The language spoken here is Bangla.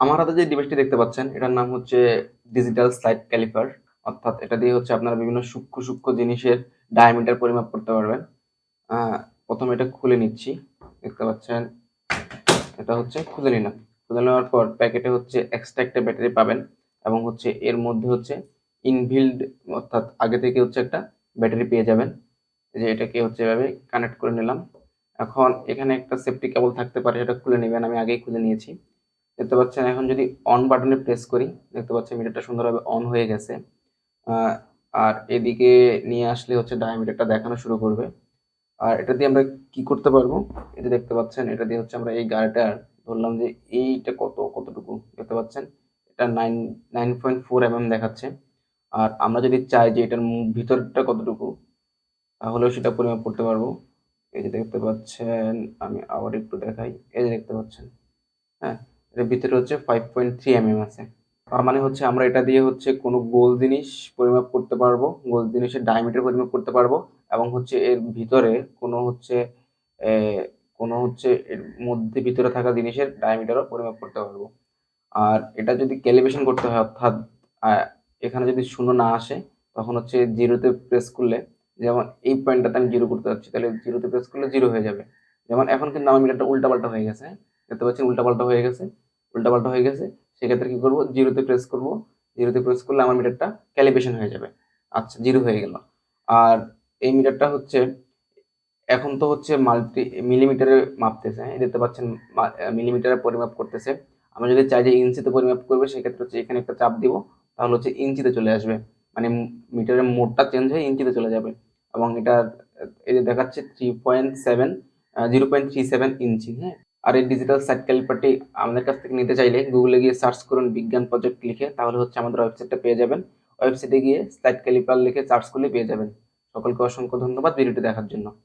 আমার হাতে যে ডিভাইসটি দেখতে পাচ্ছেন, এটার নাম হচ্ছে ডিজিটাল স্লাইড ক্যালিপার অর্থাৎ এটা দিয়ে হচ্ছে আপনারা বিভিন্ন সূক্ষ্ম সূক্ষ্ম জিনিসের ডায়ামিটার পরিমাপ করতে পারবেন। প্রথমে এটা খুলে নিচ্ছি, দেখতে পাচ্ছেন, এটা হচ্ছে খুলে নিলাম। খুলে নেওয়ার পর প্যাকেটে হচ্ছে এক্সট্রা একটা ব্যাটারি পাবেন এবং হচ্ছে এর মধ্যে হচ্ছে ইনবিল্ড অর্থাৎ আগে থেকে হচ্ছে একটা ব্যাটারি পেয়ে যাবেন। যে এটাকে হচ্ছে এভাবে কানেক্ট করে নিলাম। এখন এখানে একটা সেফটি কেবল থাকতে পারে, সেটা খুলে নেবেন, আমি আগেই খুলে নিয়েছি। দেখতে পাচ্ছেন, এখন যদি অন বাটনে প্রেস করি, দেখতে পাচ্ছেন মিটারটা সুন্দরভাবে অন হয়ে গেছে। আর এদিকে নিয়ে আসলে হচ্ছে ডায়ামিটারটা দেখানো শুরু করবে। আর এটা দিয়ে আমরা কি করতে পারব? এটা দেখতে পাচ্ছেন, এটা দিয়ে হচ্ছে আমরা এই গাড়িটার ধরলাম যে এইটা কত, কতটুকু? দেখতে পাচ্ছেন, এটা nine nine point four MM দেখাচ্ছে। আর আমরা যদি চাই যে এটার ভিতরটা কতটুকু, তাহলেও সেটা পরিমাপ করতে পারব। এই যে দেখতে পাচ্ছেন, আমি আবার একটু দেখাই। এই যে দেখতে পাচ্ছেন হ্যাঁ। এর ভিতরে হচ্ছে ফাইভ পয়েন্ট থ্রি এমএম আছে। তার মানে হচ্ছে আমরা এটা দিয়ে হচ্ছে কোনো গোল জিনিস পরিমাপ করতে পারব, গোল জিনিসের ডায়ামিটার পরিমাপ করতে পারব এবং হচ্ছে এর ভিতরে কোনো হচ্ছে কোনো হচ্ছে এর মধ্যে ভিতরে থাকা জিনিসের ডায়ামিটারও পরিমাপ করতে পারব। আর এটা যদি ক্যালিব্রেশন করতে হয় অর্থাৎ এখানে যদি শূন্য না আসে, তখন হচ্ছে জিরোতে প্রেস করলে, যেমন এই পয়েন্টটাতে আমি জিরো করতে যাচ্ছি, তাহলে জিরোতে প্রেস করলে জিরো হয়ে যাবে। যেমন এখন কিন্তু আমার মিটারটা উল্টাপাল্টা হয়ে গেছে? দেখতে পাচ্ছেন উল্টাপাল্টা হয়ে গেছে। উল্টাপাল্টা হয়ে গেছে, সেক্ষেত্রে কি করব? জিরোতে প্রেস করব। জিরোতে প্রেস করলে আমার মিটারটা ক্যালিব্রেশন হয়ে যাবে। আচ্ছা জিরো হয়ে গেল। আর এই মিটারটা হচ্ছে, এখন তো হচ্ছে মাল্টি মিলিমিটারে মাপতেছে হ্যাঁ? দেখতে পাচ্ছেন মিলিমিটারে পরিমাপ করতেছে। আমরা যদি চাই যে ইঞ্চিতে পরিমাপ করবে, সেক্ষেত্রে হচ্ছে এখানে একটা চাপ দিব, তাহলে হচ্ছে ইঞ্চিতে চলে আসবে। মানে মিটারের মোডটা চেঞ্জ হয়ে ইঞ্চিতে চলে যাবে। এবং এটা, এই যে দেখাচ্ছে three point seven zero point three seven inch হ্যাঁ? আর এই ডিজিটাল সাইট ক্যালিপারটি আমাদের কাছ থেকে নিতে চাইলে গুগলে গিয়ে সার্চ করুন বিজ্ঞান প্রজেক্ট লিখে, তাহলে হচ্ছে আমাদের ওয়েবসাইটটা পেয়ে যাবেন। ওয়েবসাইটে গিয়ে সাইট ক্যালিপার লিখে সার্চ করলে পেয়ে যাবেন। সকলকে অসংখ্য ধন্যবাদ ভিডিওটি দেখার জন্য।